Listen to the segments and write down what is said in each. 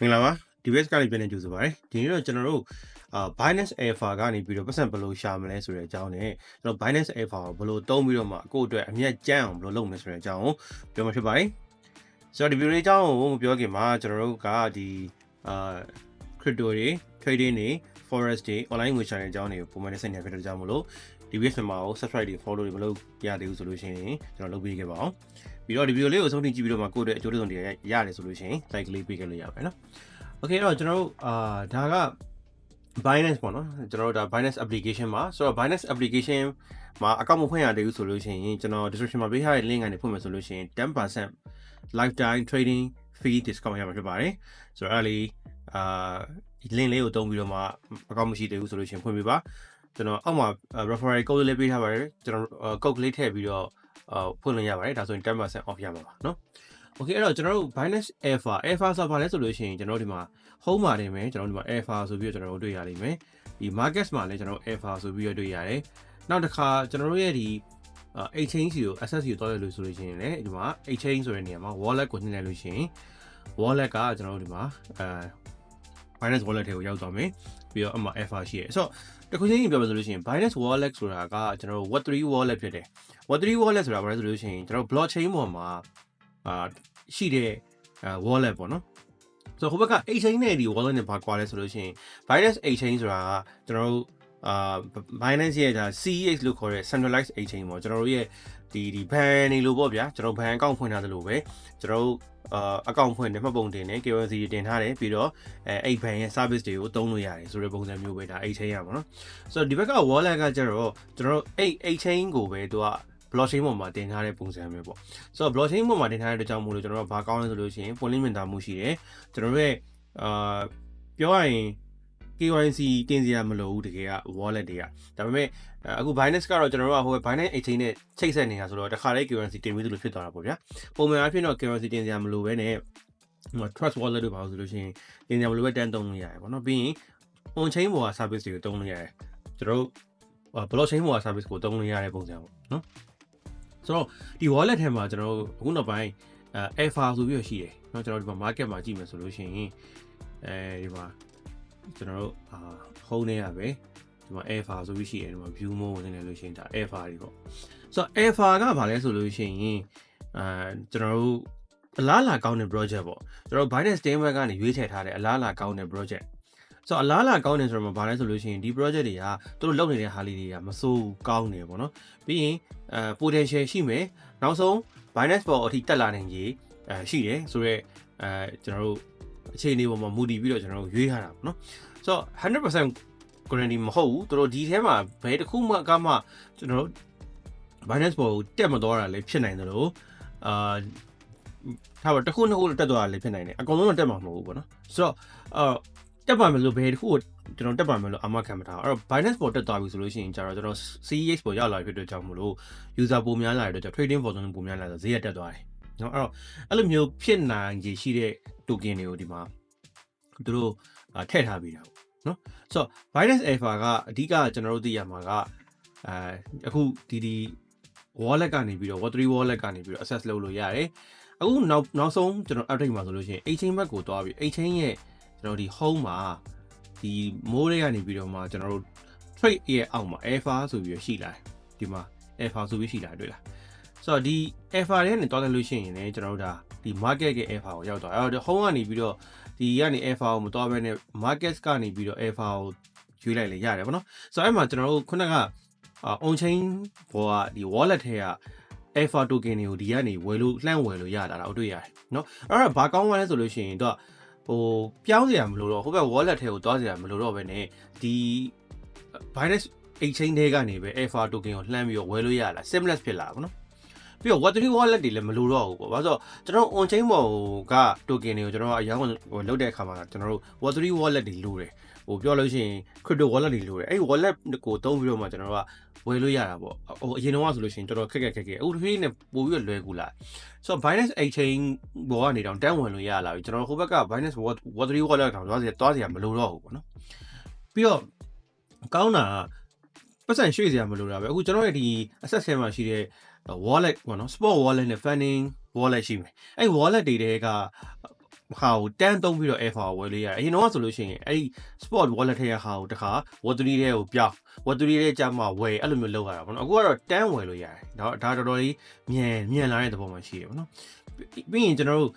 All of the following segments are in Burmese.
မင်္ဂလာပါ DBS ကနေပြန်နေကြိုဆိုပါရစေဒီနေ့တော့ကျွန်တော်တို့အာ Binance Alpha ကနေပြီးတော့ပတ်စံဘယ်လိုရှာမလဲဆိုတဲ့အကြောင်းနဲ့ကျွန်တော် Binance Alpha ကိုဘယ်လိုသုံးပြီးတော့မှအခုအတွက်အမြတ်ကျန်းအောင်ဘယ်လိုလုပ်မလဲဆိုတဲ့အကြောင်းကိုပြောမှာဖြစ်ပါတယ်ဆိုတော့ဒီဗီဒီယိုလေးအကြောင်းကိုမပြောခင်မှာကျွန်တော်တို့ကဒီအာ crypto တွေ trading တွေ forex တွေ online ငွေရှာတဲ့အကြောင်းတွေကိုပုံမှန်နဲ့ဆက်နေဖြစ်တဲ့အကြောင်းမလို့ DBS မြန်မာကို subscribe တွေ follow တွေမလုပ်ရသေးဘူးဆိုလို့ရှိရင်ကျွန်တော်လုပ်ပေးခဲ့ပါအောင် ပြီးတော့ဒီဗီဒီယိုလေးကိုဆုံးထိကြည့်ပြီးတော့မှကိုယ့်အတွက်အကျိုးဆုံးတွေရတယ်ဆိုလို့ရှိရင် like လေးပေးခဲ့လို့ရပါတယ်နော် okay အဲ့တော့ကျွန်တော်တို့အာဒါက Binance ပေါ့နော်ကျွန်တော်တို့ဒါ Binance application မှာဆိုတော့ Binance application မှာ account မဖွင့်ရသေးဘူးဆိုလို့ရှိရင်ကျွန်တော် description မှာပေးထားတဲ့ link ကနေဖွင့်မယ်ဆိုလို့ရှိရင်10% lifetime trading fee discount ရမှာဖြစ်ပါတယ်ဆိုတော့အဲ့လေးအာ link လေးကိုတုံးပြီးတော့မှ account မရှိသေးဘူးဆိုလို့ရှိရင်ဖွင့်ပေးပါကျွန်တော်အောက်မှာ referral code လေးပေးထားပါတယ်ကျွန်တော် code လေးထည့်ပြီးတော့ ဖွင့်လို့ရပါတယ်ဒါဆိုရင်10% off ရမှာပါเนาะ โอเคအဲ့တော့ကျွန်တော်တို့ Binance Alpha Alpha ဆိုတာဘာလဲဆိုလို့ရှိရင်ကျွန်တော်တို့ဒီမှာ home မှာနေမယ်ကျွန်တော်တို့ဒီမှာ Alpha ဆိုပြီးတော့ကျွန်တော်တို့တွေ့ရလိမ့်မယ်ဒီ markets မှာလည်းကျွန်တော်တို့ Alpha ဆိုပြီးတော့တွေ့ရတယ်နောက်တစ်ခါကျွန်တော်တို့ရဲ့ဒီ exchange ကို access ကိုတောင်းရလို့ဆိုလို့ရှိရင်လည်းဒီမှာ exchange ဆိုတဲ့နေရာမှာ wallet ကိုနှိမ့်လိုက်လို့ရှိရင် wallet ကကျွန်တော်တို့ဒီမှာအဲ Binance wallet ထဲကိုရောက်သွားမယ်ပြီးတော့အမှ Alpha ရှိရယ်ဆိုတော့တခုချင်းပြောပြဆိုလို့ရှိရင် Binance wallet ဆိုတာကကျွန်တော်တို့ Web3 wallet ဖြစ်တယ် Web3 wallet ဆိုတာဘာလဲဆိုလို့ရှိရင်ကျွန်တော် blockchain ပေါ်မှာအာရှိတဲ့ wallet ပေါ့နော်ဆိုတော့ဟိုဘက်က exchange နဲ့ဒီ wallet နဲ့ဘာကွာလဲဆိုလို့ရှိရင် Binance exchange ဆိုတာကကျွန်တော်တို့အာ Binance ရဲ့ဒါ CEX လို့ခေါ်တဲ့ centralized exchange ပေါ့ကျွန်တော်တို့ရဲ့ဒီဒီ ban နေလို့ပေါ့ဗျာကျွန်တော် ban account ဖွင့်ထားသလိုပဲကျွန်တော်တို့အာအကောင့်ဖွင့်တယ်မှတ်ပုံတင်တယ် KYC တင်ထားတယ်ပြီးတော့အဲအဲ့ ban ရဲ့ service တွေကိုသုံးလို့ရတယ်ဆိုတဲ့ပုံစံမျိုးပဲဒါ exchange ရပါတော့ဆိုတော့ဒီဘက်က wallet ကကျတော့ကျွန်တော်တို့အဲ့ exchange ကိုပဲသူက blockchain ပေါ်မှာတင်ထားတဲ့ပုံစံပဲပေါ့ဆိုတော့ blockchain ပေါ်မှာတင်ထားတဲ့အတွက်ကြောင့်မို့လို့ကျွန်တော်တို့ဘာကောင်းလဲဆိုလို့ရှိရင်ပွင့်လင်းမြင်သာမှုရှိတယ်ကျွန်တော်တို့ရဲ့အာပြောရရင် KYC တင်စရာမလိုဘူးတကယ်က wallet တွေကဒါပေမဲ့အခု Binance ကတော့ကျွန်တော်တို့ကဟို Binance exchange နဲ့ချိတ်ဆက်နေတာဆိုတော့တခါလေး KYC တင်ပြီးသလိုဖြစ်သွားတာပေါ့ဗျာပုံမှန်အားဖြင့်တော့ KYC တင်စရာမလိုပဲနဲ့ဟို trust wallet တို့ပါဆိုလို့ရှိရင်တင်စရာမလိုပဲတန်းသုံးလို့ရတယ်ပေါ့နော်ပြီးရင် on chain ပေါ်က service တွေကိုသုံးလို့ရတယ်ကျွန်တော်တို့ blockchain ပေါ်က service ကိုသုံးလို့ရတဲ့ပုံစံပေါ့နော် ဆိုတော့ဒီ wallet ထဲမှာကျွန်တော်တို့အခုနောက်ပိုင်းအဲ alpha ဆိုပြီးတော့ရှိတယ်เนาะကျွန်တော်ဒီမှာ market မှာကြည့်မယ်ဆိုလို့ရှိရင်အဲဒီမှာကျွန်တော်တို့အာ home နေရပဲဒီမှာ alpha ဆိုပြီးရှိတယ်ဒီမှာ view mode ဝင်နေလို့ရှိရင်ဒါ alpha တွေပေါ့ဆိုတော့ alpha ကဘာလဲဆိုလို့ရှိရင်အဲကျွန်တော်တို့အလားလာကောင်းတဲ့ project ပေါ့ကျွန်တော် Binance Steam Web ကနေရွေးချယ်ထားတဲ့အလားလာကောင်းတဲ့ project ဆိုတော့အလားလာကောင်းတယ်ဆိုတော့ဘာလဲဆိုလို့ရှိရင်ဒီ project တွေကသူတို့လုပ်နေတဲ့ဟာလေးတွေကမစိုးကောင်းတယ်ပေါ့နော်ပြီးရင်အဲ potential ရှိမယ်နောက်ဆုံး Binance ပေါ်အထိတက်လာနိုင်ကြီးအဲရှိတယ်ဆိုတော့အဲကျွန်တော်တို့အခြေအနေပေါ်မှာမူတည်ပြီးတော့ကျွန်တော်တို့ရွေးထားတာပေါ့နော်ဆိုတော့100% guarantee မဟုတ်ဘူးသူတို့ဒီထဲမှာဘယ်တစ်ခုမှကမှကျွန်တော်တို့ Binance ပေါ်ကိုတက်မသွားတာလည်းဖြစ်နိုင်တယ်လို့အာထားပါတစ်ခုနှစ်ခုတက်သွားတာလည်းဖြစ်နိုင်တယ်အကုန်လုံးတော့တက်မှာမဟုတ်ဘူးပေါ့နော်ဆိုတော့အာ တက်ပါမယ်လို့ဘယ်တစ်ခုကိုကျွန်တော်တက်ပါမယ်လို့အမှတ်ခံမထားအဲ့တော့ Binance ပေါ်တက်သွားပြီဆိုလို့ရှိရင်ကျတော့ကျွန်တော် CEX ပေါ်ရောက်လာပြီဖြစ်တဲ့ကြောင့်မလို့ user ပိုများလာတဲ့ကြောင့် trading volume ပိုများလာဆိုဈေးကတက်သွားတယ်နော်အဲ့တော့အဲ့လိုမျိုးဖြစ်နိုင်ရရှိတဲ့ token တွေကိုဒီမှာသူတို့ထည့်ထားပြီးတာပေါ့နော်ဆိုတော့ Binance Alpha ကအဓိကကျွန်တော်တို့သိရမှာကအဲအခုဒီဒီ wallet ကနေပြီးတော့ Web3 wallet ကနေပြီးတော့ access လုပ်လို့ရတယ်အခုနောက်နောက်ဆုံးကျွန်တော် update မှာဆိုလို့ရှိရင် exchange map ကိုတွားပြီး exchange ရဲ့ ကျွန်တော်ဒီ home မှာဒီ mode တွေကနေပြီးတော့မှကျွန်တော်တို့ trade ရဲ့အောက်မှာ alpha ဆိုပြီးတော့ရှိလာတယ်ဒီမှာ alpha ဆိုပြီးရှိလာတွေ့လားဆိုတော့ဒီ alpha တွေကနေတွားလိုက်လို့ရှိရင်လည်းကျွန်တော်တို့ဒါဒီ market ရဲ့ alpha ကိုရောက်သွားအဲ့တော့ home ကနေပြီးတော့ဒီကနေ alpha ကိုမတွားဘဲနဲ့ market ကနေပြီးတော့ alpha ကိုရွေးလိုက်လေရတယ်ဗောနော်ဆိုတော့အဲ့မှာကျွန်တော်တို့ခုနက on chain ဘောကဒီ wallet ထဲက alpha token တွေကိုဒီကနေဝယ်လို့လှမ်းဝယ်လို့ရတာတော့တွေ့ရတယ်เนาะအဲ့တော့ဘာကောင်းလဲဆိုလို့ရှိရင်တော့ ဟိုပြောင်းစရာမလိုတော့ဟိုဘက် wallet ထဲကိုသွားစရာမလိုတော့ပဲねဒီ virus exchange တွေကနေပဲ alpha token ကိုလှမ်းပြီးတော့ဝယ်လို့ရလာ seamless ဖြစ်လာပါတော့ ပြီးတော့ Web3 wallet တွေလည်းမလိုတော့ဘူးပေါ့။ဘာလို့ဆိုတော့ကျွန်တော် on chain ပေါ်က token တွေကိုကျွန်တော်အရောင်းဟိုလုတ်တဲ့အခါမှာကျွန်တော်တို့ Web3 wallet တွေလိုတယ်။ဟိုပြောလို့ရှိရင် crypto wallet တွေလိုတယ်။အဲ့ wallet ကိုသုံးပြီးတော့မှကျွန်တော်တို့ကဝယ်လို့ရတာပေါ့။ဟိုအရင်တော့ဆိုလို့ရှိရင်တော်တော်ခက်ခက်ခက်ခက်အခုတစ်ပြေးနဲ့ပို့ပြီးတော့လွယ်ကူလာ။ဆိုတော့ Binance exchange ဘောကနေတောင်တန်းဝင်လို့ရလာပြီ။ကျွန်တော်ဟိုဘက်က Binance Web3 wallet တောင်သွားစီသွားစီမလိုတော့ဘူးပေါ့နော်။ပြီးတော့ကောင်းတာကပတ်စံရွှေ့စရာမလိုတာပဲအခုကျွန်တော်ရဲ့ဒီ access ထဲမှာရှိတဲ့ wallet ပေါ့နော် sport wallet နဲ့ funding wallet ရှိမယ်အဲ့ wallet တွေတဲကဟာကိုတန်းသုံးပြီးတော့ alpha ကိုဝယ်လို့ရတယ်အရင်တော့ဆိုလို့ရှိရင်အဲ့ဒီ sport wallet ထဲကဟာကိုတခါ web3 ထဲကိုပြောင်း web3 ထဲကျမှဝယ်အဲ့လိုမျိုးလုပ်ရတာပေါ့နော်အခုကတော့တန်းဝယ်လို့ရတယ်ဒါဒါတော်တော်လေးမြန်မြန်လာတဲ့သဘောမှရှိတယ်ပေါ့နော် ပြီးရင်ကျွန်တော်တို့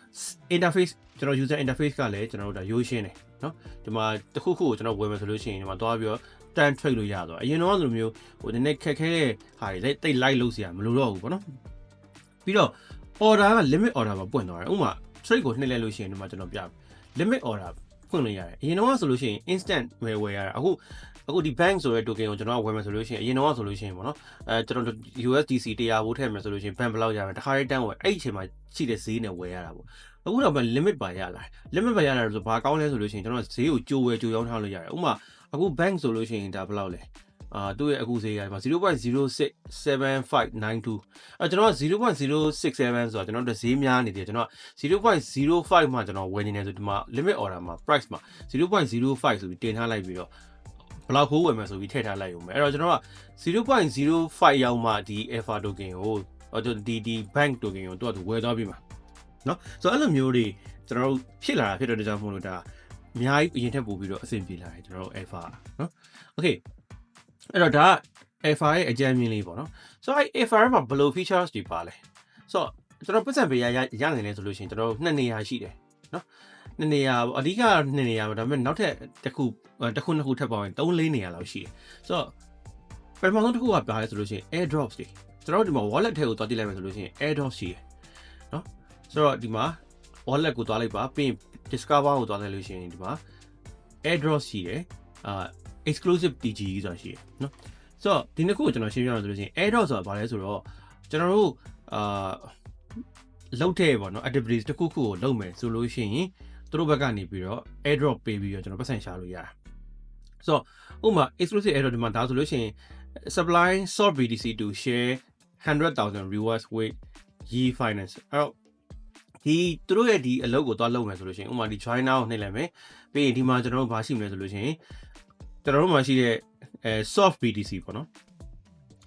interface ကျွန်တော် user interface ကလည်းကျွန်တော်တို့ဒါရိုးရှင်းတယ်နော်ဒီမှာတစ်ခုခုကိုကျွန်တော်ဝယ်မယ်ဆိုလို့ရှိရင်ဒီမှာသွားပြီးတော့တန်း trade လို့ရတော့အရင်တော့ဆိုလိုမျိုးဟိုနည်းနည်းခက်ခဲတဲ့ဟာတွေတိတ် light လုပ်စရာမလိုတော့ဘူးပေါ့နော်ပြီးတော့ order က limit order မှာပွင့်သွားတယ်ဥပမာ trade ကိုနှိမ့်လိုက်လို့ရှိရင်ဒီမှာကျွန်တော်ပြမယ် limit order ဖွင့်လို့ရတယ်အရင်တော့ဆိုလို့ရှိရင် instant ဝယ်ဝယ်ရတာအခုအခုဒီ bank ဆိုတဲ့ token ကိုကျွန်တော်ကဝယ်မယ်ဆိုလို့ရှိရင်အရင်တော့ဆိုလို့ရှိရင်ပေါ့နော်အဲကျွန်တော် USDC 100ဘိုးထည့်မယ်ဆိုလို့ရှိရင် bank ဘယ်လောက်ရမလဲတခါလေးတန်းဝယ်အဲ့ဒီအချိန်မှာရှိတဲ့ဈေးနဲ့ဝယ်ရတာပေါ့အခုတော့မှ limit ပါရလာ limit ပါရလာဆိုဘာကောင်းလဲဆိုလို့ရှိရင်ကျွန်တော်ဈေးကိုကြိုဝယ်ကြိုရောင်းထားလို့ရတယ်ဥပမာအခု bank ဆိုလို့ရှိရင်ဒါဘယ်လောက်လဲ အာသူ့ရဲ့အခုဈေးက0.067592အဲကျွန်တော်က0.067ဆိုတော့ကျွန်တော်တို့ဈေးများနေတယ်ကျွန်တော်0.05မှာကျွန်တော်ဝယ်နေတယ်ဆိုဒီမှာ limit order မှာ price မှာ0.05ဆိုပြီးတင်ထားလိုက်ပြီးတော့ဘလောက်ခိုးဝယ်မယ်ဆိုပြီးထည့်ထားလိုက်ရုံပဲအဲ့တော့ကျွန်တော်က0.05ရောက်မှဒီ alpha token ကိုဟိုဒီဒီ bank token ကိုသူကသူဝယ်သွားပြီးမှာเนาะဆိုတော့အဲ့လိုမျိုးတွေကျွန်တော်တို့ဖြစ်လာတာဖြစ်တဲ့ကြောင့်မို့လို့ဒါအများကြီးအရင်ထက်ပိုပြီးတော့အဆင်ပြေလာတယ်ကျွန်တော်တို့ alpha เนาะ okay အဲ့တော့ဒါက alpha ရဲ့အကြမ်းမြင်လေးပေါ့နော်ဆိုတော့အဲ့ alpha မှာဘယ်လို features တွေပါလဲဆိုတော့ကျွန်တော်ပတ်စံပေးရရရနိုင်လဲဆိုလို့ရှိရင်ကျွန်တော်တို့နှစ်နေရာရှိတယ်နော်နှစ်နေရာအဓိကနှစ်နေရာပါဒါပေမဲ့နောက်ထပ်တစ်ခုတစ်ခုနှစ်ခုထပ်ပေါင်းရင်3 4နေရာလောက်ရှိတယ်ဆိုတော့ပထမဆုံးတစ်ခုကပါလဲဆိုလို့ရှိရင် airdrops တွေကျွန်တော်တို့ဒီမှာ wallet ထဲကိုတွားကြည့်လိုက်မယ်ဆိုလို့ရှိရင် airdrops ရှိတယ်နော်ဆိုတော့ဒီမှာ wallet ကိုတွားလိုက်ပါပြီးရင် discover ကိုတွားလိုက်လို့ရှိရင်ဒီမှာ airdrops ရှိတယ်အာ exclusive TGE ဆိုတာရှိတယ်နော်ဆိုတော့ဒီနှစ်ခုကိုကျွန်တော်ရှင်းပြရအောင်ဆိုလို့ရှိရင် airdrop ဆိုတာဘာလဲဆိုတော့ကျွန်တော်တို့အာလောက်တဲ့ပေါ့နော် activities တစ်ခုခုကိုလုပ်မယ်ဆိုလို့ရှိရင်သူတို့ဘက်ကနေပြီးတော့ airdrop ပေးပြီးတော့ကျွန်တော်ပတ်စံရှာလို့ရတာဆိုတော့ဥပမာ exclusive airdrop ဒီမှာဒါဆိုလို့ရှိရင် supply soft BTC to share 100,000 rewards with Yi Finance အဲ့တော့ဒီသူတို့ရဲ့ဒီအလုပ်ကိုသွားလုပ်မယ်ဆိုလို့ရှိရင်ဥပမာဒီ China ကိုနှိပ်လိုက်မယ်ပြီးရင်ဒီမှာကျွန်တော်တို့ဘာရှိမလဲဆိုလို့ရှိရင် ကျွန်တော်တို့မှာရှိတဲ့အဲ soft BTC ပေါ့နော်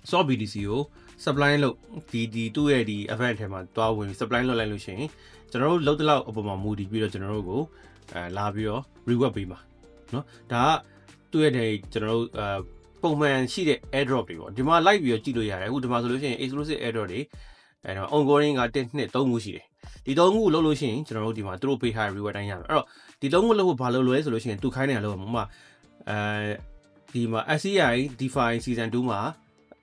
soft BTC ကို supply လုပ်ဒီဒီသူ့ရဲ့ဒီ event ထဲမှာတွားဝင် supply လုပ်လိုက်လို့ရှိရင်ကျွန်တော်တို့လုပ်တဲ့လောက်အပေါ်မှာမူတည်ပြီးတော့ကျွန်တော်တို့ကိုအဲလာပြီးတော့ reward ပေးမှာเนาะဒါကသူ့ရဲ့ဒီကျွန်တော်တို့အဲပုံမှန်ရှိတဲ့ airdrop တွေပေါ့ဒီမှာ live ပြီးတော့ကြည့်လို့ရတယ်အခုဒီမှာဆိုလို့ရှိရင် exclusive airdrop တွေအဲတော့ ongoing က1နှစ်3ခုရှိတယ်ဒီ3ခုလုပ်လို့ရှိရင်ကျွန်တော်တို့ဒီမှာသူတို့ပေးထားတဲ့ reward တိုင်းရမယ်အဲ့တော့ဒီ3ခုလုပ်ဖို့ဘာလုပ်လို့လဲဆိုလို့ရှိရင်သူခိုင်းနေတာလို့ဥပမာ အဲဒီမှာ SCI DeFi season 2မှာ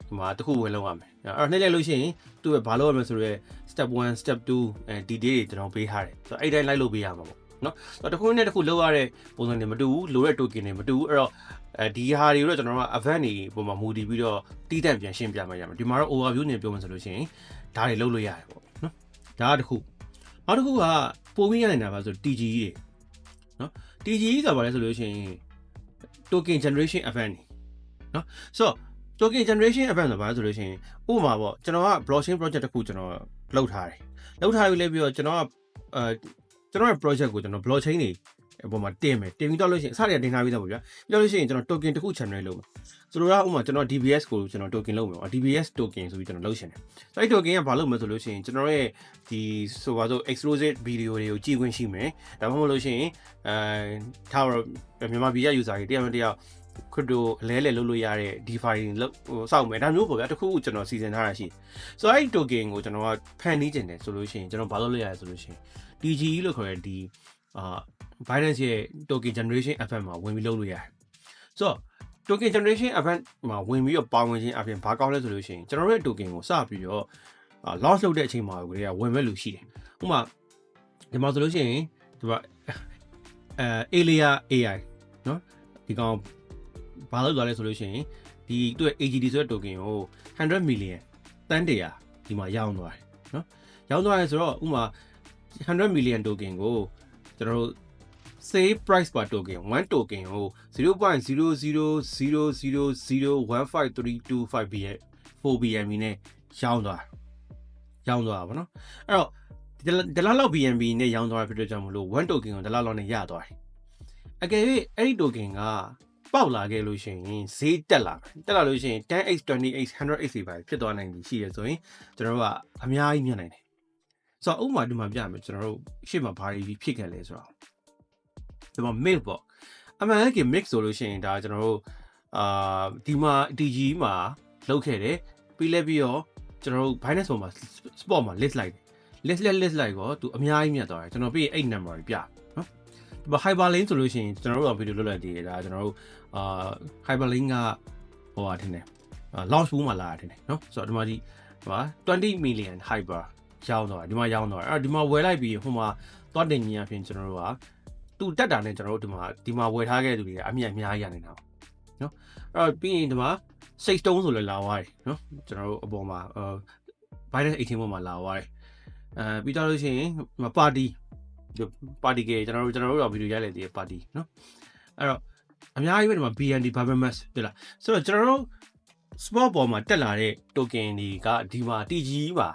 ဒီမှာတစ်ခုဝင်လုပ်ရမယ်အဲ့တော့နှိမ့်လိုက်လို့ရှိရင်သူကဘာလုပ်ရမလဲဆိုတော့ step 1 step 2အဲဒီ day တွေကျွန်တော်ပေးထားတယ်ဆိုတော့အဲ့တိုင်းလိုက်လုပ်ပေးရမှာပေါ့နော်ဆိုတော့တစ်ခုနဲ့တစ်ခုလုပ်ရတဲ့ပုံစံတွေမတူဘူးလိုတဲ့ token တွေမတူဘူးအဲ့တော့အဲဒီဟာတွေတော့ကျွန်တော်တို့က event တွေပုံမှာမူတည်ပြီးတော့တီးတန့်ပြန်ရှင်းပြမှရမယ်ဒီမှာတော့ overview နဲ့ပြောမှဆိုလို့ရှိရင်ဒါတွေလုပ်လို့ရတယ်ပေါ့နော်ဒါကတစ်ခုနောက်တစ်ခုကပိုပြီးရနေတာပါဆို TGE တွေနော် TGE ဆိုတာဘာလဲဆိုလို့ရှိရင် token generation event တွေနော်ဆိုတော့ token generation event ဆိုတာဘာလဲဆိုလို့ရှိရင်ဥပမာပေါ့ကျွန်တော်က blockchain project တစ်ခုကျွန်တော်လုပ်ထားတယ်လုပ်ထားပြီးလဲပြီးတော့ကျွန်တော်ကအဲကျွန်တော်ရဲ့ project ကိုကျွန်တော် blockchain တွေ အပေါ်မှာတင်မယ်တင်ပြီးတော့လို့ရှိရင်အစတွေကတင်ထားပြီးသားပေါ့ဗျာပြီးတော့လို့ရှိရင်ကျွန်တော် token တစ်ခု generate လုပ်မယ်ဆိုတော့ဥပမာကျွန်တော် DBS ကိုကျွန်တော် token လုပ်မယ်ပေါ့ DBS token ဆိုပြီးကျွန်တော်လုပ်ရှင်တယ်ဆိုအဲ့ token ကဘာလုပ်မလဲဆိုလို့ရှိရင်ကျွန်တော်ရဲ့ဒီဆိုပါစို့ exclusive video တွေကိုကြည့်ခွင့်ရှိမယ်ဒါမှမဟုတ်လို့ရှိရင်အဲထားတော့မြန်မာပြည်က user တွေတယောက်နဲ့တယောက် crypto အလဲလဲလုပ်လို့ရတဲ့ DeFi လို့ဟိုစောက်မယ်ဒါမျိုးပေါ့ဗျာတခုခုကျွန်တော်စီစဉ်ထားတာရှိဆိုတော့အဲ့ token ကိုကျွန်တော်ကဖန်တီးကျင်တယ်ဆိုလို့ရှိရင်ကျွန်တော်ဘာလုပ်လို့ရလဲဆိုလို့ရှိရင် DGE လို့ခေါ်တဲ့ဒီအာ Binance ရဲ့ token generation event မှာဝင်ပြီးလုပ်လို့ရတယ်ဆိုတော့ token generation event မှာဝင်ပြီးတော့ပါဝင်ခြင်းအပြင်ဘာကောင်းလဲဆိုလို့ရှိရင်ကျွန်တော်တို့ရဲ့ token ကိုစပြီးတော့ loss လုပ်တဲ့အချိန်မှာကိုတွေကဝင်မဲ့လူရှိတယ်ဥပမာဒီမှာဆိုလို့ရှိရင်ဒီမှာအဲ Alia AI เนาะဒီကောင်ဘာလုပ်သွားလဲဆိုလို့ရှိရင်ဒီသူ့ရဲ့ AGD ဆိုတဲ့ token ကို100 million တန်းတရာဒီမှာရောင်းသွားတယ်เนาะရောင်းသွားရဲဆိုတော့ဥပမာ100 million token ကိုကျွန်တော်တို့ save price per token 1 token ကို0.000001532 BN 4 BNB နဲ့ရောင်းသွားရောင်းသွားပါတော့အဲ့တော့ဒလလောက် BNB နဲ့ရောင်းသွားတဲ့ဖြစ်တဲ့ကြောင့်မလို့1 token ကိုဒလလောက်နဲ့ရသွားတယ်အကယ်၍အဲ့ဒီ token ကပေါက်လာခဲ့လို့ရှိရင်ဈေးတက်လာတက်လာလို့ရှိရင် 10x 20x 100x တွေပါဖြစ်သွားနိုင်ပြီရှိရဆိုရင်ကျွန်တော်တို့ကအများကြီးမြင်နိုင်တယ်ဆိုတော့ဥပမာဒီမှာပြမယ်ကျွန်တော်တို့ရှေ့မှာဘာတွေဖြစ်ခဲ့လဲဆိုတော့ ဒီမှာ milk ပေါ့အမှန်တကယ် mix ဆိုလို့ရှိရင်ဒါကျွန်တော်တို့အာဒီမှာ DG မှာလောက်ခဲ့တယ်ပြီးလဲပြီးတော့ကျွန်တော်တို့ Binance ပေါ်မှာ spot မှာ list လိုက်တယ် list လက် list လိုက်တော့သူအများကြီးမြတ်သွားတယ်ကျွန်တော်ပြီးရင်8 number ပြနော်ဒီမှာ hyperlink ဆိုလို့ရှိရင်ကျွန်တော်တို့ကဗီဒီယိုလွတ်လပ်တည်ရတာကျွန်တော်တို့အာ hyperlink ကဟိုဟာထင်တယ် launch pool မှာလာတာထင်တယ်နော်ဆိုတော့ဒီမှာဒီဟိုဟာ20 million hyper ရောင်းတော့ဒီမှာရောင်းတော့အဲ့တော့ဒီမှာဝယ်လိုက်ပြီးဟိုမှာသွားတင်ကြီးအဖြစ်ကျွန်တော်တို့က တူတက်တာနဲ့ကျွန်တော်တို့ဒီမှာဒီမှာဝယ်ထားခဲ့တဲ့သူတွေကအမြတ်အများကြီးရနေတာပေါ့နော်အဲ့တော့ပြီးရင်ဒီမှာ6 stone ဆိုလဲလာသွားတယ်နော်ကျွန်တော်တို့အပေါ်မှာအဲ Binance 18ပေါ်မှာလာသွားတယ်အဲပြီးတော့လို့ရှိရင်ဒီမှာ party ပါတီကကျွန်တော်တို့ကျွန်တော်တို့တော့ဗီဒီယိုရိုက်လိုက်သေးတယ်ပါတီနော်အဲ့တော့အများကြီးပဲဒီမှာ BND Barbamas တွေ့လားဆိုတော့ကျွန်တော်တို့ sport ပေါ်မှာတက်လာတဲ့ token တွေကဒီမှာ TG မှာ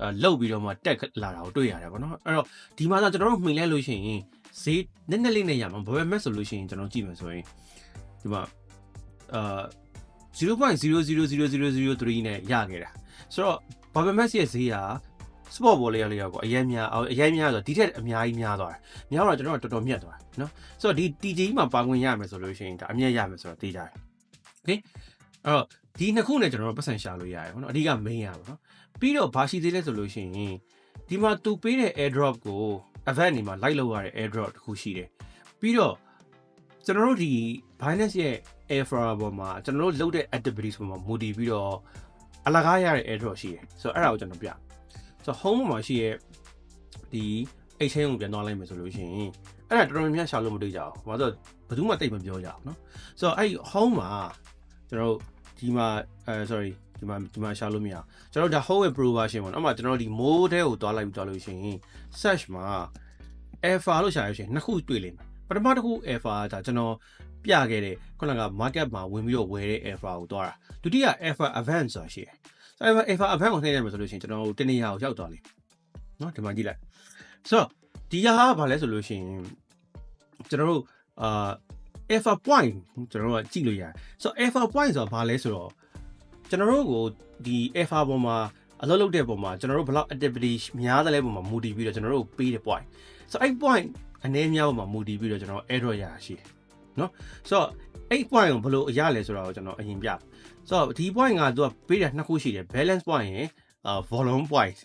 အဲလောက်ပြီးတော့မှတက်လာတာကိုတွေ့ရတယ်ပေါ့နော်အဲ့တော့ဒီမှာဆိုကျွန်တော်တို့မှီလဲလို့ရှိရင် ဈေးနည်းနည်းလေးနဲ့ရမှာ Barbamas ဆိုလို့ရှိရင်ကျွန်တော်ကြည့်မယ်ဆိုရင်ဒီမှာအာ0.000003နဲ့ရခဲ့တာဆိုတော့ Barbamas ရဲ့ဈေးက sport ဘောလေးရလေးရောအရင်များအရင်များဆိုဒီထက်အများကြီးများသွားတယ်။များတော့ကျွန်တော်တော်တော်မြတ်သွားတယ်နော်။ဆိုတော့ဒီ TJ မှာပါဝင်ရမယ်ဆိုလို့ရှိရင်ဒါအမြတ်ရမယ်ဆိုတော့သိကြတယ်။ Okay အဲ့တော့ဒီနှစ်ခုနဲ့ကျွန်တော်တို့ပတ်စံရှာလို့ရတယ်ပေါ့နော်။အဓိက main ရပါတော့။ပြီးတော့ဘာရှိသေးလဲဆိုလို့ရှိရင်ဒီမှာသူပေးတဲ့ airdrop ကို event နေမှာ light လုပ်ရတဲ့ airdrop တခုရှိတယ်။ပြီးတော့ကျွန်တော်တို့ဒီ Binance ရဲ့ Airflow ပေါ်မှာကျွန်တော်တို့လုပ်တဲ့ activities ပေါ်မှာမူတည်ပြီးတော့အလကားရတဲ့ airdrop ရှိတယ်။ဆိုတော့အဲ့ဒါကိုကျွန်တော်ပြ။ဆိုတော့ home မှာရှိရဲ့ဒီ exchange ကိုပြန်သွားလိုက်မယ်ဆိုလို့ရှိရင်အဲ့ဒါတော်တော်များများရှာလို့မတွေ့ကြဘူး။ဘာလို့ဘယ်သူမှတိတ်မပြောကြဘူးเนาะ။ဆိုတော့အဲ့ home မှာကျွန်တော်တို့ဒီမှာအဲ sorry ဒီမှာဒီမှာရှာလို့မရ။ကျွန်တော်ဒါ home ရဲ့ pro version ပေါ့နော်။အဲ့မှာကျွန်တော်ဒီ mode ထဲကိုသွားလိုက်ပြီးသွားလို့ရှိရင် search မှာ alpha လို့ရှာရရှင်နှစ်ခုတွေ့လိမ့်မယ်။ပထမတစ်ခု alpha ကဒါကျွန်တော်ပြခဲ့တဲ့ခုနက market မှာဝင်ပြီးတော့ဝယ်တဲ့ alpha ကိုသွားတာ။ဒုတိယ alpha event ဆိုတာရှိတယ်။ဆိုတော့ alpha event ကိုနှိမ့်ရမယ်ဆိုလို့ရှိရင်ကျွန်တော်တနေရာကိုရောက်သွားလိမ့်။နော်ဒီမှာကြည့်လိုက်။ဆိုတော့ဒီဟာကဘာလဲဆိုလို့ရှိရင်ကျွန်တော်တို့အာ alpha point ကျွန်တော်တို့ကကြည့်လို့ရတယ်ဆိုတော့ alpha point ဆိုတာဘာလဲဆိုတော့ ကျွန်တော်တို့ကိုဒီ alpha ပေါ်မှာအလုပ်လုပ်တဲ့ပုံမှာကျွန်တော်တို့ဘယ်လောက် activity များတယ်လဲပုံမှာမူတည်ပြီးတော့ကျွန်တော်တို့ပေးတဲ့ point ဆိုတော့အဲ့ point အနေများပုံမှာမူတည်ပြီးတော့ကျွန်တော် error ရရှိတယ်နော်ဆိုတော့အဲ့ point ကိုဘယ်လိုအရလဲဆိုတော့ကျွန်တော်အရင်ပြဆိုတော့ဒီ point ကသူကပေးတဲ့နှစ်ခုရှိတယ် balance point ရယ်အာ volume point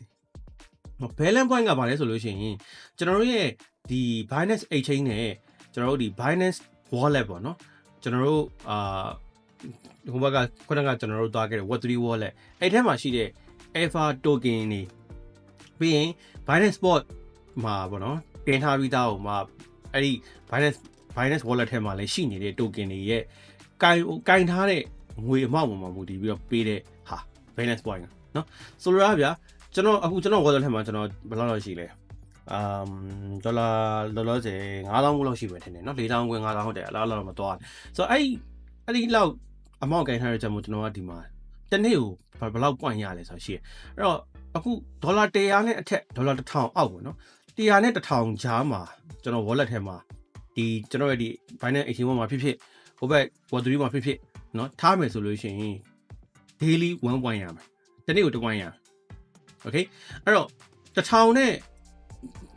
balance point ကဘာလဲဆိုလို့ရှိရင်ကျွန်တော်တို့ရဲ့ဒီ Binance Exchange နဲ့ကျွန်တော်တို့ဒီ Binance wallet ပေါ့နော်ကျွန်တော်တို့အာ ဟိုဘက်ကခုနကကျွန်တော်တို့သွားခဲ့တဲ့ Web3 wallet အဲ့ထဲမှာရှိတဲ့ Alpha token တွေပြီးရင် Binance Spot မှာပေါ့နော်တင်ထားပြီးသားဟိုမှာအဲ့ဒီ Binance Binance wallet ထဲမှာလည်းရှိနေတဲ့ token တွေရဲ့ကင်ကင်ထားတဲ့ငွေအမောက်ပေါ်မှာမူတည်ပြီးတော့ပေးတဲ့ဟာ Binance Point နော်ဆိုလိုတာဗျာကျွန်တော်အခုကျွန်တော် wallet ထဲမှာကျွန်တော်ဘယ်လောက်လောက်ရှိလဲအမ်ဒေါ်လာလောလောဆယ်9000ခုလောက်ရှိမယ်ထင်တယ်နော်4000ခွင်း9000ဟုတ်တယ်အလားလောက်မသွားဆိုတော့အဲ့အဲ့ဒီလောက် အမောင့်ကင်ထားတဲ့ချက်မို့ကျွန်တော်ကဒီမှာတစ်နေ့ကိုဘယ်လောက် point ရလဲဆိုတော့ရှိရအဲ့တော့အခုဒေါ်လာ100နဲ့အထက်ဒေါ်လာ1000အောက်ပေါ့နော်100နဲ့1000ကြားမှာကျွန်တော် wallet ထဲမှာဒီကျွန်တော်ရဲ့ဒီ Binance Exchange ပေါ်မှာဖြစ်ဖြစ်ဟိုဘက် Web3 မှာဖြစ်ဖြစ်เนาะထားမယ်ဆိုလို့ရှိရင် daily 1 point ရမယ်တစ်နေ့ကို1 point ရမယ် okay အဲ့တော့1000နဲ့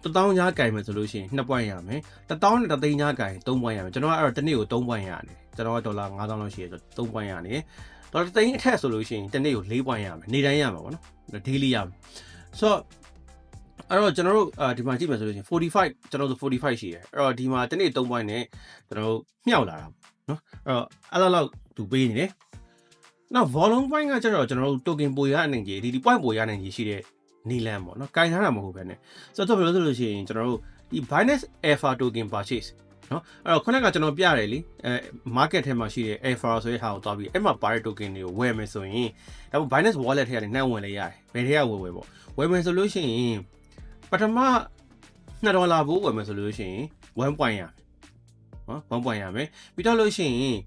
တထောင်ညားကင်မယ်ဆိုလို့ရှိရင်2 point ရမယ်တထောင်နဲ့တသိန်းညားကင်3 point ရမယ်ကျွန်တော်ကအဲ့တော့တစ်နေ့ကို3 point ရတယ် ကျွန်တော်ကဒေါ်လာ9000လောက်ရှိရဆို3 point ရတယ်ဒေါ်လာသိန်းအထက်ဆိုလို့ရှိရင်တစ်နေ့ကို4 point ရမယ်နေ့တိုင်းရမှာပေါ့နော် daily ရမယ်ဆိုတော့အဲ့တော့ကျွန်တော်တို့အာဒီမှာကြည့်မယ်ဆိုလို့ရှိရင်45ကျွန်တော်တို့45ရှိရယ်အဲ့တော့ဒီမှာတစ်နေ့3 point နဲ့ကျွန်တော်တို့မြှောက်လာတာနော်အဲ့တော့အဲ့လောက်လောက်သူပေးနေတယ်နောက် volume point ကကျတော့ကျွန်တော်တို့ token ပိုရအနေကြီးဒီဒီ point ပိုရအနေကြီးရှိတဲ့နီလန်ပေါ့နော်ကင်ထားတာမဟုတ်ဘဲနဲ့ဆိုတော့ဘယ်လိုဆိုလို့ရှိရင်ကျွန်တော်တို့ဒီ Binance Alpha token purchase နော်အဲ့တော့ခုနကကျွန်တော်ပြရတယ်လीအဲ market ထဲမှာရှိတဲ့ Alpha ဆိုတဲ့ဟာကိုသွားပြီးအဲ့မှာပါတဲ့ token တွေကိုဝယ်မယ်ဆိုရင်ဒါပေမဲ့ Binance wallet ထဲကနေနှံ့ဝင်လဲရတယ်ဘယ်ထဲကဝယ်ဝယ်ပေါ့ဝယ်မယ်ဆိုလို့ရှိရင်ပထမ2ဒေါ်လာဘိုးဝယ်မယ်ဆိုလို့ရှိရင်1 point ရမယ်နော်1 point ရမယ်ပြီးတော့လို့ရှိရင်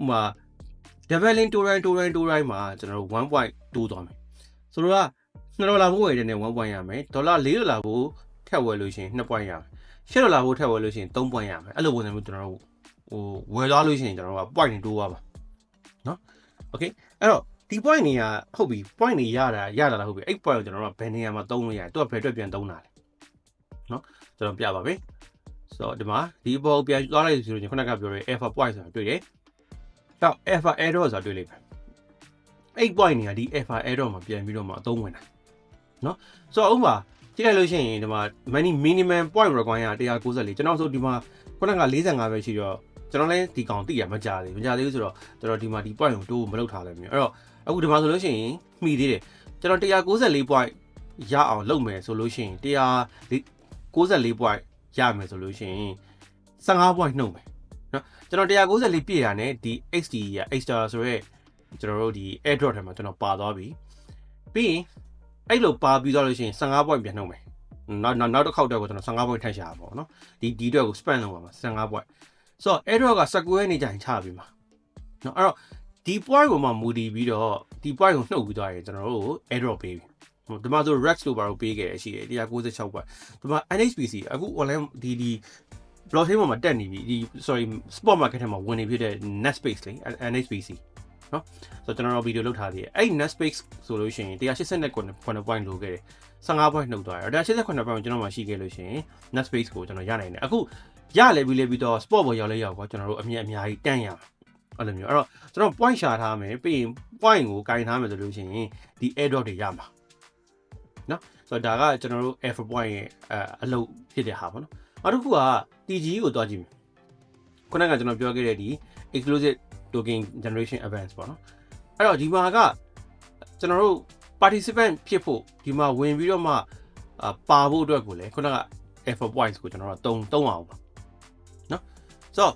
ဥမာ developing to run to run to run မှာကျွန်တော်တို့1 point တိုးသွားမယ်ဆိုတော့2ဒေါ်လာဘိုးဝယ်တဲ့နဲ့1 point ရမယ်ဒေါ်လာ4ဒေါ်လာဘိုးထက်ဝယ်လို့ရှိရင်2 point ရမယ် 8ဒေါ်လာဘိုးထက်ဝယ်လို့ရှိရင်3 point ရမယ်အဲ့လိုပုံစံမျိုးကျွန်တော်တို့ဟိုဝယ်သွားလို့ရှိရင်ကျွန်တော်တို့က point တိုးသွားပါနော် okay အဲ့တော့ ဒီ point တွေကဟုတ်ပြီ point တွေရတာရတာလားဟုတ်ပြီအဲ့ point ကိုကျွန်တော်တို့ကဘယ်နေရာမှာသုံးလို့ရတယ်သူကဘယ်အတွက်ပြန်သုံးတာလဲเนาะကျွန်တော်ပြပါမယ်ဆိုတော့ဒီမှာဒီအပေါ်ပြန်သွားလိုက်ဆိုရင်ခုနကပြောရဲ alpha point ဆိုတာတွေ့တယ်တော့ alpha error ဆိုတာတွေ့လိမ့်မယ်အဲ့ point တွေကဒီ alpha error မှာပြန်ပြီးတော့မှအသုံးဝင်တာเนาะဆိုတော့ဥပမာ ကြည့်လိုက်လို့ရှိရင်ဒီမှာ money minimum point requirement 194ကျွန်တော်ဆိုဒီမှာခုနက45ပဲရှိတော့ကျွန်တော်လည်းဒီကောင်တိရမကြသေးမကြသေးဘူးဆိုတော့ကျွန်တော်ဒီမှာဒီ point ကိုတိုးမလုပ်ထားလဲမျိုးအဲ့တော့အခုဒီမှာဆိုလို့ရှိရင်မှီသေးတယ်ကျွန်တော်194 point ရအောင်လုပ်မယ်ဆိုလို့ရှိရင်194 point ရမယ်ဆိုလို့ရှိရင်15 point နှုတ်မယ်နော်ကျွန်တော်194ပြည့်တာ ਨੇ ဒီ XD ရ extra ဆိုရဲကျွန်တော်တို့ဒီ airdrop ထဲမှာကျွန်တော်ပါသွားပြီပြီးရင် အဲ့လိုပါပြီးသွားလို့ရှိရင်15 point ပြန်နှုတ်မယ်နောက်နောက်နောက်တစ်ခေါက်တော့ကျွန်တော်15 point ထပ်ရှာပါပေါ့နော်ဒီဒီအတွက်ကို span လုပ်ပါမှာ15 point ဆိုတော့ airdrop က19ရက်နေကြရင်ချပြီးမှာနော်အဲ့တော့ဒီ point ကိုမှမူတည်ပြီးတော့ဒီ point ကိုနှုတ်ပြီးသွားရင်ကျွန်တော်တို့ airdrop ပေးပြီဟိုဒီမှာဆို rex လို့ပါတော့ပေးခဲ့ရရှိတယ်196 point ဒီမှာ NHPC အခု online ဒီဒီ blockchain ပေါ်မှာတက်နေပြီဒီ sorry spot market ထဲမှာဝင်နေဖြစ်တဲ့ Netspace လေ NHPC နော်ဆိုတော့ကျွန်တော်တို့ဗီဒီယိုလုပ်ထားသေးတယ်အဲ့ Netspace ဆိုလို့ရှိရင်189 point လိုခဲ့တယ်15 point နှုတ်သွားတယ်189 point ကိုကျွန်တော်မှရှိခဲ့လို့ရှိရင် Netspace ကိုကျွန်တော်ရနိုင်တယ်အခုရလဲပြီးလဲပြီးတော့ spot ပေါ်ရောက်လဲရောက်ကွာကျွန်တော်တို့အမြင်အများကြီးတန့်ရမှာအဲ့လိုမျိုးအဲ့တော့ကျွန်တော် point ရှာထားမယ်ပြီးရင် point ကိုကင်ထားမယ်ဆိုလို့ရှိရင်ဒီ airdrop တွေရမှာနော်ဆိုတော့ဒါကကျွန်တော်တို့ F point ရဲ့အလုပ်ဖြစ်တဲ့ဟာပေါ့နော်နောက်တစ်ခုက TG ကိုတွားကြည့်မယ်ခုနကကျွန်တော်ပြောခဲ့တဲ့ဒီ exclusive token generation events ပေါ့နော်အဲ့တော့ဒီမှာကကျွန်တော်တို့ participant ဖြစ်ဖို့ဒီမှာဝင်ပြီးတော့မှအာပါဖို့အတွက်ကိုလည်းခုနက F points ကိုကျွန်တော်တို့တုံးတုံးအောင်ပါနော်ဆိုတော့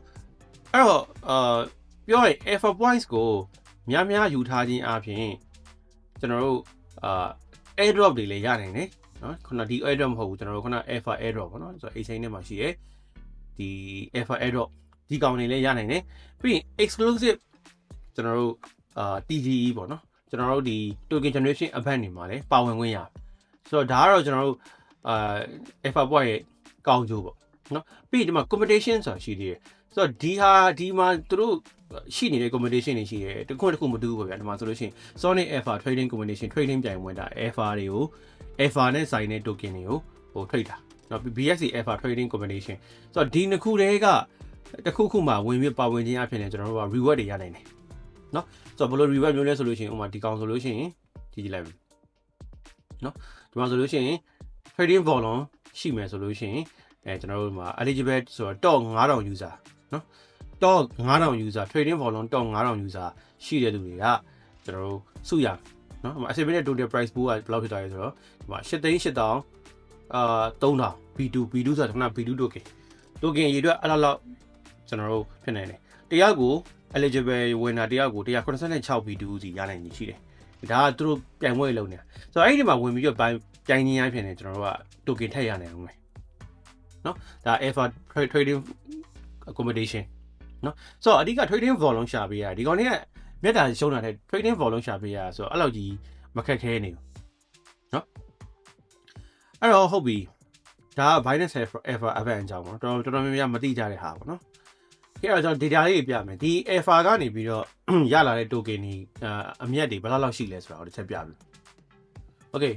အဲ့တော့အာပြောရင် F points ကိုများများယူထားခြင်းအပြင်ကျွန်တော်တို့အာ airdrop တွေလည်းရနိုင်တယ်နော်ခုနဒီ airdrop မဟုတ်ဘူးကျွန်တော်တို့ခုန alpha airdrop ပေါ့နော်ဆိုတော့ exchange ထဲမှာရှိတယ်ဒီ alpha airdrop ဒီကောင်တွေလည်းရနိုင်တယ်ပြီးရင် exclusive ကျွန်တော်တို့အာ TGE ပေါ့နော်ကျွန်တော်တို့ဒီ token generation event တွေမှာလည်းပါဝင်ခွင့်ရတယ်ဆိုတော့ဒါကတော့ကျွန်တော်တို့အာ alpha point ရဲ့ကောင်းကျိုးပေါ့နော်ပြီးရင်ဒီမှာ competition ဆိုတာရှိသေးတယ်ဆိုတော့ဒီဟာဒီမှာသူတို့ရှိနေတဲ့ competition တွေရှိတယ်တခုတစ်ခုမတူဘူးပေါ့ဗျာဒီမှာဆိုလို့ရှိရင် Sonic Alpha Trading Combination Trading ပြိုင်ပွဲတာ Alpha တွေကို Alpha နဲ့ဆိုင်တဲ့ token တွေကိုဟို trade တာနော် BSC Alpha Trading Combination ဆိုတော့ဒီနှစ်ခုတည်းက တစ်ခုခုမှဝင်ပြီးပါဝင်ခြင်းအဖြစ်နဲ့ကျွန်တော်တို့က reward တွေရနိုင်တယ်နော်ဆိုတော့ဘယ်လို reward မျိုးလဲဆိုလို့ရှိရင်ဥပမာဒီကောင်ဆိုလို့ရှိရင်ကြည့်ကြည့်လိုက်မယ်နော်ဒီမှာဆိုလို့ရှိရင် trading volume ရှိမယ်ဆိုလို့ရှိရင်အဲကျွန်တော်တို့မှာ eligible ဆိုတော့ top 9000 user နော် top 9000 user trading volume top 9000 user ရှိတဲ့သူတွေကကျွန်တော်တို့စုရနော်ဒီမှာ estimated total price pool ကဘယ်လောက်ဖြစ်သွားလဲဆိုတော့ဒီမှာ8သိန်း8000အာ3000 B2 B2 ဆိုတာခဏ B2 token token ရေအတွက်အဲ့လောက်ကျွ န်တော်တို့ဖြစ်နေတယ်တရားကို eligible ဝင်တာတရားကို186 B2 စီရနိုင်နေရှိတယ်ဒါကသူတို့ပြိုင်ပွဲလုံးနေတာဆိုတော့အဲ့ဒီမှာဝင်ပြီးတော့ပြိုင်ပြိုင်နေရဖြစ်နေကျွန်တော်တို့က token ထည့်ရနိုင်အောင်မယ်နော်ဒါ alpha trading accommodation နော်ဆိုတော့အဓိက trading volume ရှာပေးရဒီကောင်တွေကမြက်တာရှုံးတာတဲ့ trading volume ရှာပေးရဆိုတော့အဲ့လောက်ကြီးမခက်ခဲနေဘူးနော်အဲ့တော့ဟုတ်ပြီဒါက Binance Alpha event အကြောင်းပေါ့တော်တော်တော်များများမသိကြတဲ့ဟာပေါ့နော် အဲ့တော့ကျွန်တော် data လေးပြမယ်ဒီ alpha ကနေပြီးတော့ရလာတဲ့ token တွေအမြတ်တွေဘယ်လောက်လောက်ရှိလဲဆိုတာကိုတစ်ချက်ပြပြီ okay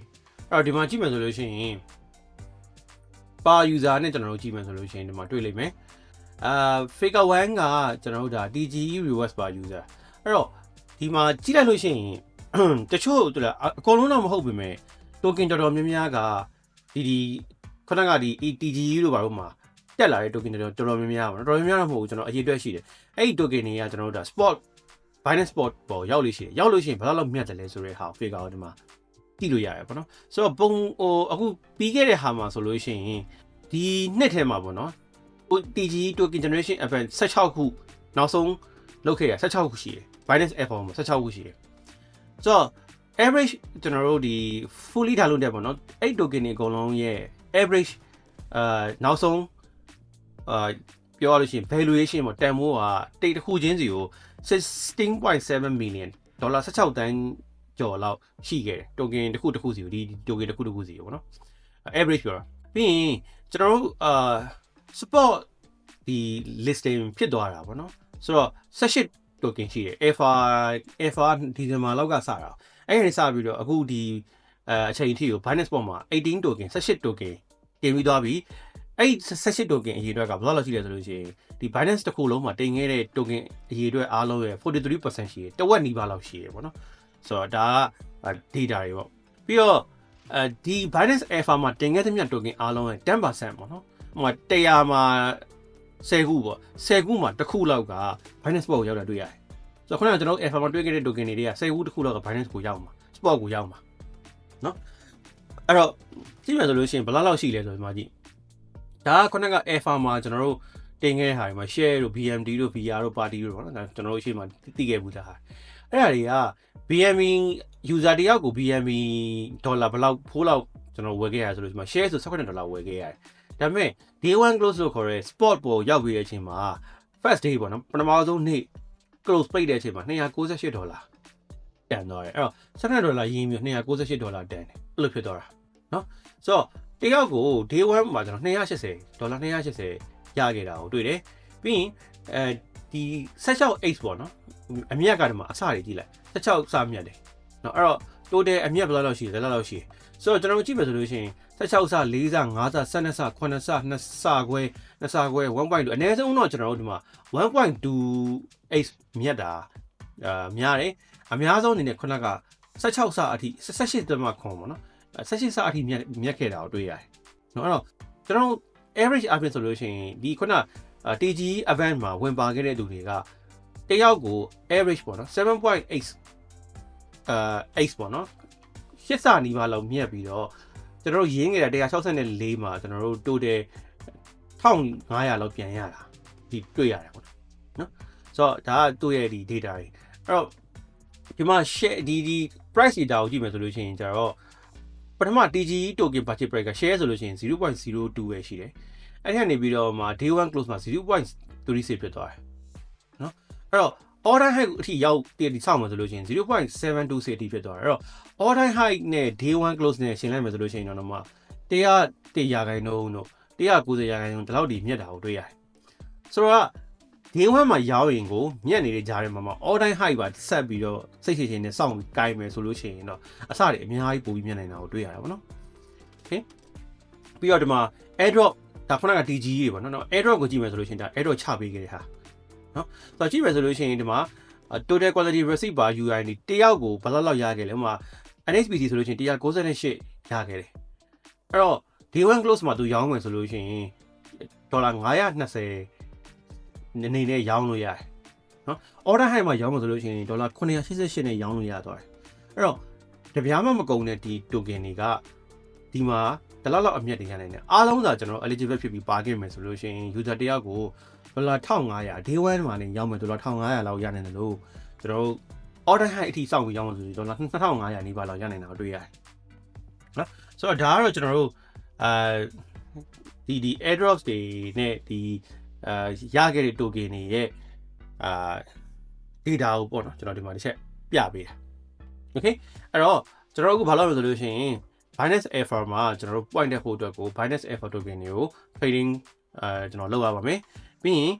အဲ့တော့ဒီမှာကြည့်မယ်ဆိုလို့ရှိရင်ပါ user နဲ့ကျွန်တော်တို့ကြည့်မယ်ဆိုလို့ရှိရင်ဒီမှာတွေ့လိမ့်မယ်အာ figure 1ကကျွန်တော်တို့ဒါ TGE reverse bar user အဲ့တော့ဒီမှာကြည့်လိုက်လို့ရှိရင်တချို့တူလားအကုန်လုံးတော့မဟုတ်ပေမဲ့ token တော်တော်များများကဒီဒီခုနကဒီ TGE လို့ပါတော့မှာ တက်လာတဲ့ token တွေတော်တော်များများပါတော်တော်များများတော့မဟုတ်ဘူးကျွန်တော်အရေးအတွက်ရှိတယ်အဲ့ဒီ token တွေကကျွန်တော်တို့ဒါ spot Binance Spot ပေါ်ရောက်လို့ရှိရင်ရောက်လို့ရှိရင်ဘယ်လောက်မြတ်တယ်လဲဆိုတဲ့ဟာ figure ကိုဒီမှာတိလို့ရတယ်ပေါ့နော်ဆိုတော့ပုံဟိုအခုပြီးခဲ့တဲ့ဟာမှာဆိုလို့ရှိရင်ဒီနှစ်ထဲမှာပေါ့နော်ဟို TG token generation event 16ခုနောက်ဆုံးလုပ်ခဲ့ရ16ခုရှိတယ် Binance App ပေါ်မှာ16ခုရှိတယ်ဆိုတော့ average ကျွန်တော်တို့ဒီ fully download တဲ့ပေါ့နော်အဲ့ token တွေအကုန်လုံးရဲ့ average အာနောက်ဆုံး အာပြောရလို့ရှိရင် valuation ပေါ့တန်ဖိုးကတိတ်တစ်ခုချင်းစီကို16.7 million ဒေါ်လာ16တန်းကျော်လောက်ရှိခဲ့တယ် token တစ်ခုတစ်ခုစီကိုဒီ token တစ်ခုတစ်ခုစီကိုပေါ့နော် average ပြောတာပြီးရင်ကျွန်တော်တို့အာ support ဒီ listing ဖြစ်သွားတာပေါ့နော်ဆိုတော့18 token ရှိတယ် alpha alpha ဒီဇင်ဘာလောက်ကစတာအဲ့ဒီစပြီးတော့အခုဒီအဲအချိန်အထိကို Binance ပေါ်မှာ18 token 18 token တင်ပြီးသွားပြီ အဲ့18 token အရေးအတွက်ကဘယ်လောက်လောက်ရှိလဲဆိုလို့ရှိရင်ဒီ Binance တစ်ခုလုံးမှာတင်ခဲ့တဲ့ token အရေးအတွက်အားလုံးရဲ့43%ရှိတယ်တဝက်နီးပါးလောက်ရှိတယ်ပေါ့နော်ဆိုတော့ဒါက data တွေပေါ့ပြီးတော့အဲဒီ Binance Alpha မှာတင်ခဲ့တဲ့မြတ် token အားလုံးရဲ့10%ပေါ့နော်ဟိုမှာ100မှာ10ခုပေါ့10ခုမှာတစ်ခုလောက်က Binance ပေါ်ကိုရောက်တာတွေ့ရတယ်ဆိုတော့ခုနကကျွန်တော် Alpha မှာတွေ့ခဲ့တဲ့ token တွေက10ခုတစ်ခုလောက်က Binance ကိုရောက်မှာ spot ကိုရောက်မှာနော်အဲ့တော့ကြည့်မယ်ဆိုလို့ရှိရင်ဘယ်လောက်လောက်ရှိလဲဆိုတော့ဒီမှာကြည့် ဒါကခုနက alpha မှာကျွန်တော်တို့တင်ခဲ့တဲ့ဟာတွေမှာ share တို့ BMD တို့ VR တို့ party တို့ပေါ့နော်ကျွန်တော်တို့ရှေ့မှာသိခဲ့ဘူးသားဟာအဲ့ဒါတွေက BMB user တယောက်ကို BMB ဒေါ်လာဘယ်လောက်ဖိုးလောက်ကျွန်တော်ဝယ်ခဲ့ရဆိုလို့ဒီမှာ share ဆို18ဒေါ်လာဝယ်ခဲ့ရတယ်ဒါပေမဲ့ day 1 close လို့ခေါ်တဲ့ spot ပေါ်ရောက်ပြီးတဲ့အချိန်မှာ first day ပေါ့နော်ပထမဆုံးနေ့ close ပိတ်တဲ့အချိန်မှာ298ဒေါ်လာတန်သွားတယ်အဲ့တော့18ဒေါ်လာရင်းပြီး298ဒေါ်လာတန်တယ်အဲ့လိုဖြစ်သွားတာနော်ဆိုတော့ တယောက်ကို day 1မှာကျွန်တော်280ဒေါ်လာ280ရခဲ့တာကိုတွေ့တယ်ပြီးရင်အဲဒီ16 8ပေါ့နော်အမြက်ကတည်းကအစတွေကြည့်လိုက်16စမြတ်တယ်เนาะအဲ့တော့ total အမြက်ဘယ်လောက်လောက်ရှိလဲဘယ်လောက်လောက်ရှိလဲဆိုတော့ကျွန်တော်ကြည့်မယ်ဆိုလို့ရှိရင်16စ4စ5စ12စ9စ2စခွဲ2စခွဲ1.2အနည်းဆုံးတော့ကျွန်တော်တို့ဒီမှာ1.28မြတ်တာအာများတယ်အများဆုံးအနေနဲ့ခုနက16စအထိ18တမခွန်ပေါ့နော် 16ဆအထိမြက်မြက်ခဲ့တာကိုတွေ့ရတယ်။နော်အဲ့တော့ကျွန်တော် average အပြင်ဆိုလို့ရှိရင်ဒီခုန TG event မှာဝင်ပါခဲ့တဲ့သူတွေကတယောက်ကို average ပေါ့နော်7.8အာ8ပေါ့နော်ရှစ်ဆနီးပါးလောက်မြက်ပြီးတော့ကျွန်တော်တို့ရင်းခဲ့တာ164မှာကျွန်တော်တို့ total 1500လောက်ပြန်ရတာဒီတွေ့ရတာပေါ့နော်ဆိုတော့ဒါကသူ့ရဲ့ဒီ data တွေအဲ့တော့ဒီမှာ share ဒီဒီ price data ကိုကြည့်မယ်ဆိုလို့ရှိရင်ကျတော့ ပထမ TG token budget price က share ဆိုလို့ရှိရင်0.02ပဲရှိတယ်အဲ့ဒီကနေပြီးတော့မှ day 1 close မှာ0.36ဖြစ်သွားတယ်နော်အဲ့တော့ order high အထိရောက်တည်ဆောက်မှာဆိုလို့ရှိရင်0.726အထိဖြစ်သွားတယ်အဲ့တော့ order high နဲ့ day 1 close နဲ့ရှင်းလိုက်မယ်ဆိုလို့ရှိရင်တော့မှ100 100ရာခိုင်နှုန်းတို့190ရာခိုင်နှုန်းဒီလောက်ဒီမြက်တာကိုတွေ့ရတယ်ဆိုတော့ day 1မှာရောင်းရင်ကိုမြက်နေတဲ့ကြားထဲမှာမှာ order high ပါဆက်ပြီးတော့စိတ်ရှိချင်းနဲ့စောင့်ကိုင်းမယ်ဆိုလို့ရှိရင်တော့အစတွေအများကြီးပိုပြီးမြက်နိုင်တာကိုတွေ့ရတာပေါ့နော် okay ပြီးတော့ဒီမှာ airdrop ဒါခုနက DG တွေပေါ့နော်နော် airdrop ကိုကြည့်မယ်ဆိုလို့ရှိရင်ဒါ airdrop ချပေးခဲ့တဲ့ဟာနော်ဆိုတော့ကြည့်မယ်ဆိုလို့ရှိရင်ဒီမှာ total quality receipt per UI นี่တယောက်ကိုဘယ်လောက်လောက်ရခဲ့လဲဥပမာ NHPC ဆိုလို့ရှိရင်198ရခဲ့တယ်အဲ့တော့ day 1 close မှာသူရောင်းမယ်ဆိုလို့ရှိရင်ဒေါ်လာ920 နေနဲ့ရောင်းလို့ရတယ်နော် order high မှာရောင်းမယ်ဆိုလို့ရှိရင်ဒေါ်လာ988နဲ့ရောင်းလို့ရသွားတယ်အဲ့တော့တပြားမှမကုန်တဲ့ဒီ token တွေကဒီမှာတလောက်လောက်အမြတ်တွေရနိုင်တယ်အားလုံးသာကျွန်တော် eligible ဖြစ်ပြီးပါခဲ့မယ်ဆိုလို့ရှိရင် user တယောက်ကိုဒေါ်လာ1500 day 1မှာနေရောင်းမယ်ဒေါ်လာ1500လောက်ရနိုင်တယ်လို့ကျွန်တော်တို့ order high အထိစောင့်ပြီးရောင်းလို့ဆိုရင်ဒေါ်လာ2500နီးပါးလောက်ရနိုင်တာကိုတွေ့ရတယ်နော်ဆိုတော့ဒါကတော့ကျွန်တော်တို့အဲဒီဒီ airdrops တွေနဲ့ဒီ အာရခဲ့တဲ့ token တွေရဲ့အာ data ကိုပေါ့နော်ကျွန်တော်ဒီမှာတစ်ချက်ပြပေးတာ okay အဲ့တော့ကျွန်တော်တို့အခုဘာလုပ်ရမလဲဆိုလို့ရှိရင် Binance Alpha မှာကျွန်တော်တို့ point တက်ဖို့အတွက်ကို Binance Alpha token တွေကို trading အဲကျွန်တော်လုပ်ရပါမယ်ပြီးရင်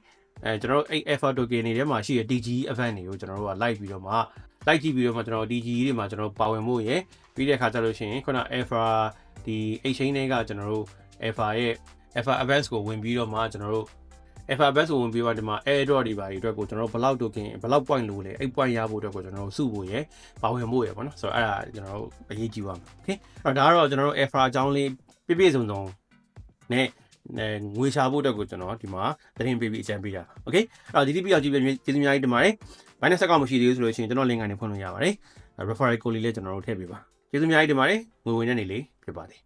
အဲကျွန်တော်တို့အဲ့ Alpha token တွေထဲမှာရှိတဲ့ DG event တွေကိုကျွန်တော်တို့က like ပြီးတော့မှ like ကြည့်ပြီးတော့မှကျွန်တော် DG တွေမှာကျွန်တော်ပါဝင်ဖို့ရယ်ပြီးတဲ့အခါကျလို့ရှိရင်ခုန Alpha ဒီ exchange တွေကကျွန်တော်တို့ Alpha ရဲ့ Alpha events ကိုဝင်ပြီးတော့မှကျွန်တော်တို့ Alpha events ကိုဝင်ပြီးတော့ဒီမှာ airdrop တွေပါတွေအတွက်ကိုကျွန်တော်တို့ဘယ်လောက် token ဘယ်လောက် point လို့လဲအဲ့ point ရဖို့အတွက်ကိုကျွန်တော်တို့စုဖို့ရယ်ပါဝင်ဖို့ရယ်ပေါ့နော်ဆိုတော့အဲ့ဒါကျွန်တော်တို့အရေးကြီးပါမယ် okay အဲ့တော့ဒါကတော့ကျွန်တော်တို့ Alpha အကြောင်းလေးပြည့်ပြည့်စုံစုံနဲ့အဲငွေရှာဖို့အတွက်ကိုကျွန်တော်ဒီမှာသတင်းပေးပြီးအကြံပေးတာ။ Okay ။အဲ့တော့ဒီတိပြအောင်ကြည့်ပြကျေးဇူးအများကြီးတင်ပါတယ်။ Binance account မရှိသေးဘူးဆိုလို့ရှိရင်ကျွန်တော် link ကနေဖွင့်လို့ရပါတယ်။ referral code လေးလည်းကျွန်တော်တို့ထည့်ပေးပါ။ကျေးဇူးအများကြီးတင်ပါတယ်။ငွေဝင်တဲ့နေလေးဖြစ်ပါသည်။